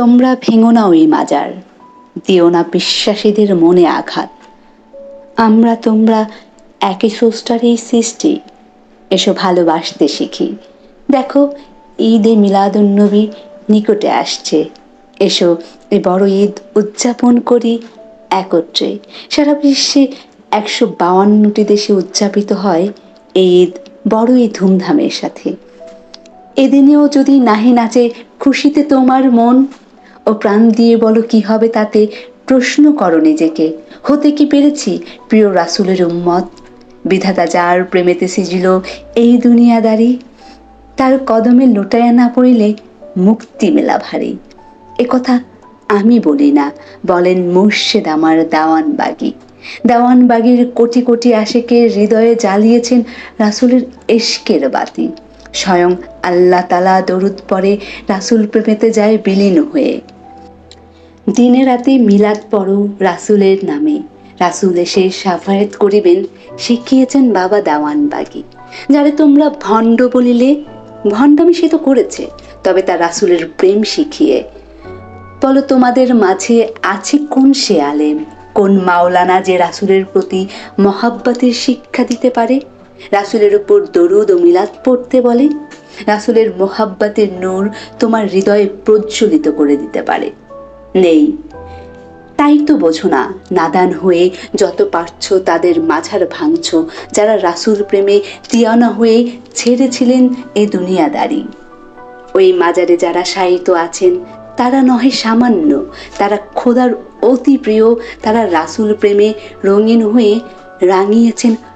তোমরা ভেঙো না ওই মাজার। দিও না বিশ্বাসীদের মনে আঘাত। আমরা তোমরা একই স্রষ্টারই সৃষ্টি। এসো ভালোবাসতে শিখি। দেখো, ঈদে মিলাদুন্নবী নিকটে আসছে। এসো এই বড় ঈদ উদযাপন করি একত্রে। সারা বিশ্বে একশো বাউান্নটি দেশে উদযাপিত হয় এই ঈদ বড়ই ধুমধামের সাথে। এদিনেও যদি নাহি নাচে খুশিতে তোমার মন ও প্রাণ দিয়ে বলো কি হবে তাতে প্রশ্ন করো নিজেকে। হতে কি পেরেছি, প্রিয় রাসুলের উম্মত? বিধাতা যার প্রেমেতে সিজিল এই দুনিয়াদারি, তার কদমে লোটায়া না পড়িলে মুক্তি মেলা ভারী। কথা আমি বলি না, বলেন মুর্শেদ আমার দাওয়ান বাগি। দেওয়ান বাগির কোটি কোটি আশেকে হৃদয়ে জ্বালিয়েছেন রাসুলের এশকের বাতি। স্বয়ং আল্লাহ তালা দরুদ পরে রাসুল প্রেমেতে যায় বিলীন হয়ে। দিনে রাতে মিলাদ পড়ো রাসুলের নামে। রাসুল এসে সাফায়াত করিবেন, শিখিয়েছেন বাবা দাওয়ান বাগি। যারে তোমরা ভণ্ড বলিলে, ভণ্ডামি সে তো করেছে, তবে তা রাসুলের প্রেম শিখিয়ে। বলো তোমাদের মাঝে আছে কোন সে আলেম, কোন মাওলানা যে রাসুলের প্রতি মহাব্বতের শিক্ষা দিতে পারে? রাসুলের উপর দরুদ ও মিলাদ পড়তে বলে। রাসুলের মোহাব্বতের নূর তোমার হৃদয়ে প্রজ্বলিত করে দিতে পারে। নেই। তাই তো বোঝো না, নাদান হয়ে যত পারছ তাদের মাঝার ভাঙছ, যারা রাসুল প্রেমে তিয়ানা হয়ে ছেড়েছিলেন এ দুনিয়াদারি। ওই মাজারে যারা শায়িত আছেন, তারা নহে সামান্য, তারা খোদার অতি প্রিয়, তারা রাসুল প্রেমে রঙিন হয়ে রাঙিয়েছেন